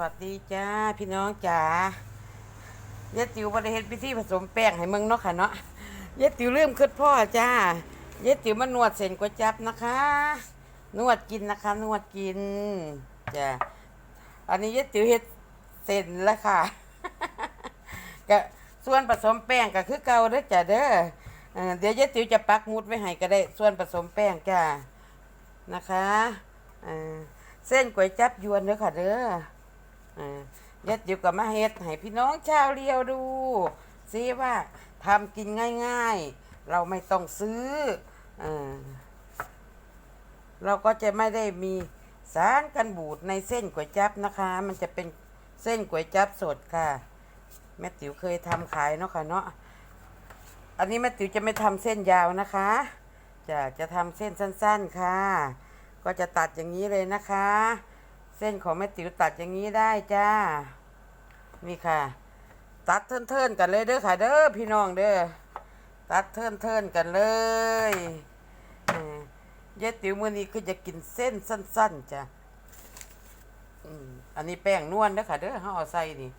วัสดีจ้าพี่น้องจ๋าเยติวบริเฮ็ดพิธีผสมแป้งให้มึงเนาะค่ะเนาะเยติวเริ่มขึ้นพ่อจ้าเยติวมานวดเส้นก๋วยจับนะคะ นวดกินนะคะ นวดกินจ้าอันนี้เยติวเฮ็ดเส้นแล้วค่ะก็ส่วนผสมแป้งก็คือเก่าเด้อจ้าเด้อเดี๋ยวเยติวจะปักมุดไว้ให้ก็ได้ส่วนผสมแป้งจ้านะคะเอ่อเส้นก๋วยจับยวนเด้อค่ะเด้อ ยัดอยู่กับมาเฮ็ดให้พี่น้องชาวเลียวดูซิว่าทำกินง่าย ๆ เราไม่ต้องซื้ออเราก็จะไม่ได้มีสารกันบูดในเส้นก๋วยจั๊บนะคะ มันจะเป็นเส้นก๋วยจั๊บสดค่ะ แม่ติ๋วเคยทำขายเนาะค่ะเนาะอันนี้แม่ติ๋วจะไม่ทำเส้นยาวนะคะ จะจะทำเส้นสั้น ๆค่ะ ก็จะตัดอย่างนี้เลยนะคะ เส้นของแม่ติ๋วตัดอย่างนี้ได้จ้า นี่ค่ะ ตัดเทินๆกันเลยเด้อค่ะ เด้อพี่น้องเด้อ ตัดเทินๆกันเลยเอ่อเยติ๋วมื้อนี้คือจะกินเส้นสั้น ๆจ้ะอันนี้แป้งนวลเด้อค่ะเด้อเฮาเอาใส่นี่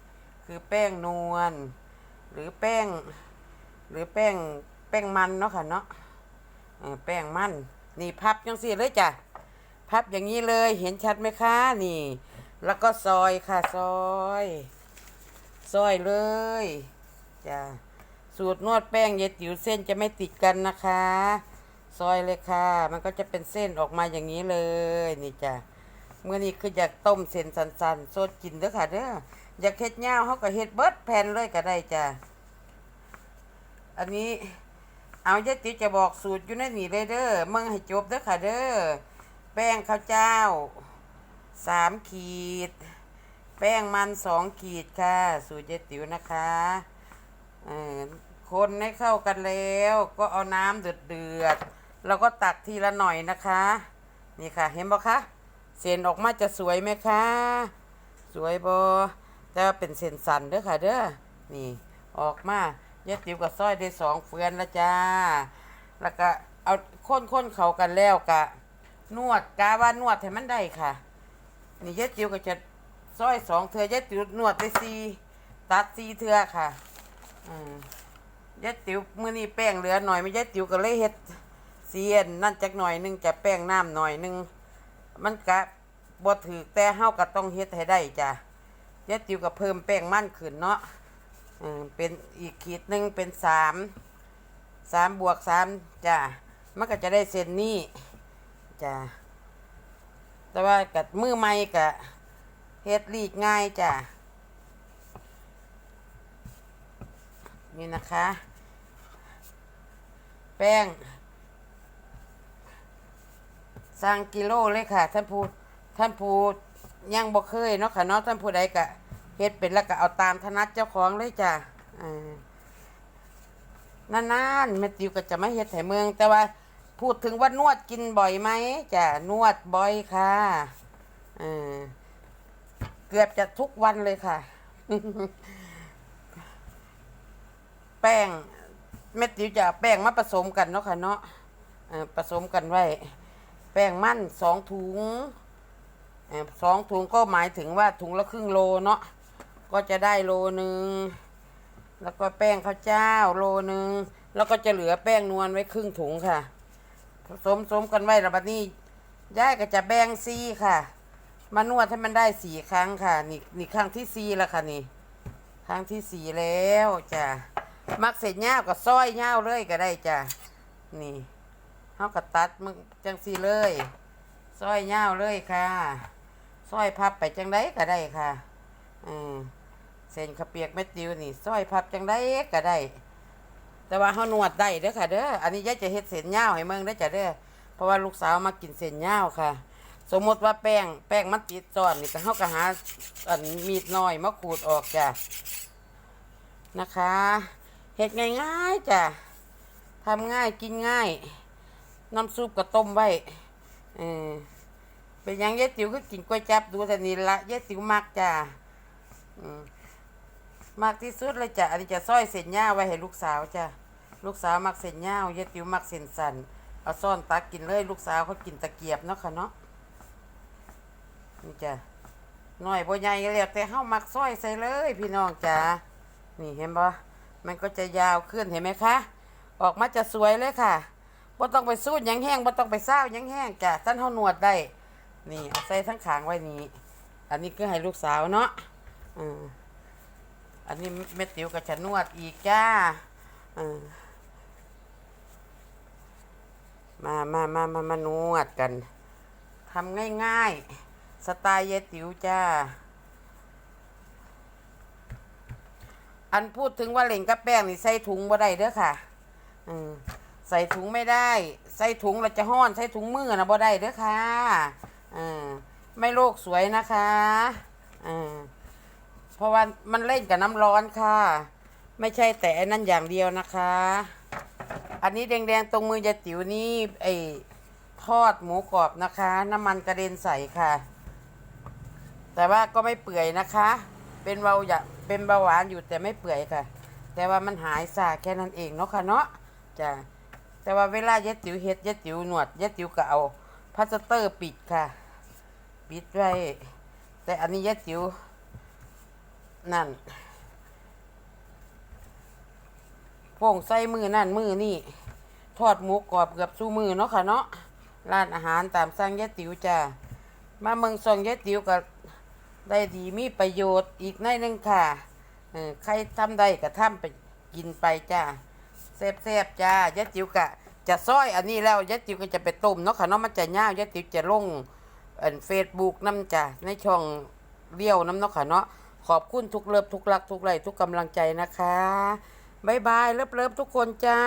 คือแป้งนวลหรือแป้ง หรือแป้งแป้งมันเนาะค่ะเนาะแป้งมัน นี่พับจังซี่เลยจ้ะ พับอย่างนี้เลยเห็นชัดไหมคะนี่ แล้วก็ซอยค่ะซอย ซอยเลยจ้ะสูตรนวดแป้งเยติ๋วเส้นจะไม่ติดกันนะคะ ซอยเลยค่ะ มันก็จะเป็นเส้นออกมาอย่างนี้เลยนี่จ้ะเมื่อนี้คืออยากต้มเส้นสันๆสดกินเด้อค่ะเด้ออยากเฮ็ดย่าวเขาก็เฮ็ดเบิดแผ่นเลยก็ได้จ้ะอันนี้เอาเยติ๋วจะบอกสูตรอยู่ในนี่เลยเด้อมึงให้จบเด้อค่ะเด้อ แป้งข้าวเจ้าสามขีด แป้งมันสองขีดค่ะ สูตรเจติ๋วนะคะคนให้เข้ากันแล้ว ก็เอาน้ำเดือดเดือดๆแล้วก็ตักทีละหน่อยนะคะ นี่ค่ะ เห็นบ่คะเส้นออกมาจะสวยไหมคะ สวยบ่แต่เป็นเส้นสันเด้อค่ะเด้อนี่ออกมาเยติ๋วกับซ้อยได้สองเฟือนแล้วจ้า แล้วก็เอาค้นๆเขากันแล้วกะ นวดกาว่านวดให้มันได้ค่ะ นี่ยายติ๋วก็จะซอยสองเทือยายติ๋วนวดไปสี่ตัดสี่เทือค่ะอืมยายติ๋วมื้อนี้แป้งเหลือหน่อยไม่ยายติ๋วก็เลยเฮ็ดเสียนนั่นจักหน่อยหนึงจะแป้งน้ำหน่อยหนึงมันกะบ่ถือแต่เฮาก็ต้องเฮ็ดให้ได้จ้ะยายติ๋วก็เพิ่มแป้งมั่นขึ้นเนาะอืมเป็นอีกขีดหนึงเป็นสามสามบวกสามจ้ะมันก็จะได้เส้นนี้ จ้ะแต่ว่ากับมือใหม่กะเฮ็ดรีดง่ายจ้ะนี่นะคะ แป้งสั่งกิโลเลยค่ะ ท่านผู้ท่านผู้ยังบ่เคยเนาะค่ะเนาะท่านผู้ใดกะเฮ็ดเป็นแล้วก็เอาตามถนัดเจ้าของเลยจ้ะนานๆแม่ติวก็จะไม่เฮ็ดให้เมืองแต่ว่า พูดถึงว่านวดกินบ่อยไหมจ้ะนวดบ่อยค่ะเออเกือบจะทุกวันเลยค่ะ แป้งเม็ดติ๋วจะแป้งมาผสมกันเนาะค่ะเนาะผสมกันไว้ แป้งมันสองถุงสองถุงก็หมายถึงว่าถุงละครึ่งโลเนาะก็จะได้โลหนึ่งแล้วก็แป้งข้าวเจ้าโลหนึ่งแล้วก็จะเหลือแป้งนวลไว้ครึ่งถุงค่ะ สมสมกันไว้แล้วบัดนี้ยายก็จะแบ่งซีค่ะ มานวดให้มันได้สี่ครั้งค่ะ นี่นี่ครั้งที่สี่แล้วค่ะนี่ครั้งที่สี่แล้วจ้ะมักเสร็จเงาก็ซอยเงาเลยก็ได้จ้ะนี่เขาก็ตัดมึงจังสีเลยซอยเงาเลยค่ะซอยพับไปจังไดก็ได้ค่ะอืมเส้นขาเปียกเม็ดติวนี่ซอยพับจังไดก็ได้ แต่ว่าเฮานวดได้เด้อค่ะเด้ออันนี้ยายจะเฮ็ดเส้นยาวให้เมืองเด้อจ้ะเด้อเพราะว่าลูกสาวมากินเส้นยาวค่ะ สมมติว่าแป้งแป้งมันติดซ้อนนี่ก็เฮาก็หาอันมีดน้อยมาขูดออกจ้ะนะคะเฮ็ดง่ายๆจ้ะทำง่ายกินง่าย น้ำซุปก็ต้มไว้เออเป็นยังยายติ๋วคือกินก๋วยจับดูแต่นี่ละยายติ๋วมักจ้ะอืม มากที่สุดเลยจ้ะอันนี้จะซอยเส้นหญ้าไว้ให้ลูกสาวจ้ะลูกสาวมักเส้นหญ้ายายติ๋วมักเส้นสันเอาซ่อนตักกินเลยลูกสาวเขากินตะเกียบเนาะค่ะเนาะนี่จ้ะหน่อยบ่ใหญ่แล้วแต่เฮามักซอยใส่เลย พี่น้องจ๋านี่เห็นบ่มันก็จะยาวขึ้นเห็นไหมคะ ออกมาจะสวยเลยค่ะบ่ต้องไปสูดยังแห้งบ่ต้องไปเศร้ายังแห้งจ้ะท่านเฮานวดได้ นี่เอาใส่ทั้งขางไว้นี้อันนี้คือให้ลูกสาวเนาะอืม อันนี้แม่ติ๋วก็จะนวดอีกจ้ามามามามามานวดกันทำง่ายๆ สไตล์เยายติ๋วจ้า อันพูดถึงว่าเหล่งกับแป้งนี่ใส่ถุงบ่ได้เด้อค่ะอืมใส่ถุงไม่ได้ ใส่ถุงเราจะห้อน ใส่ถุงมือนะบ่ได้เด้อค่ะอืมไม่โลกสวยนะคะอืม เพราะว่ามันเล่นกับน้ำร้อนค่ะ ไม่ใช่แต่อันนั้นอย่างเดียวนะคะ อันนี้แดงๆตรงมือยายติ๋วนี่ไอทอดหมูกรอบนะคะ น้ำมันกระเด็นใส่ค่ะ แต่ว่าก็ไม่เปื่อยนะคะ เป็นเบาอย่าเป็นเบาหวานอยู่แต่ไม่เปื่อยค่ะ แต่ว่ามันหายสาแค่นั้นเองเนาะค่ะเนาะจ้ะแต่ว่าเวลายายติ๋วเฮ็ดยายติ๋วหนวดยายติ๋วก็เอาพลาสเตอร์ปิดค่ะ ปิดไว้แต่อันนี้ยายติ๋ว นั่นโป่งใส่มือนั่นมือนี่ ทอดหมูกรอบเกือบสู้มือเนาะค่ะเนาะร้านอาหารตามสั่งยายติ๋วจ้ะมาเมืองซองยายติ๋วก็ได้ดีมีประโยชน์อีกในหนึ่งค่ะใครทำได้ก็ทำไปกินไปจ้าแซ่บๆจ้ายายติ๋วก็จะซอยอันนี้แล้วยายติ๋วก็จะไปต้มเนาะค่ะเนาะมันจะยาวยายติ๋วจะลงเฟซบุ๊กน้ำจ้ะในช่องเลี้ยวน้ำเนาะค่ะเนาะ ขอบคุณทุกเลิฟทุกรักทุกไลทุกกำลังใจนะคะบ๊ายบายเลิฟๆทุกคนจ้า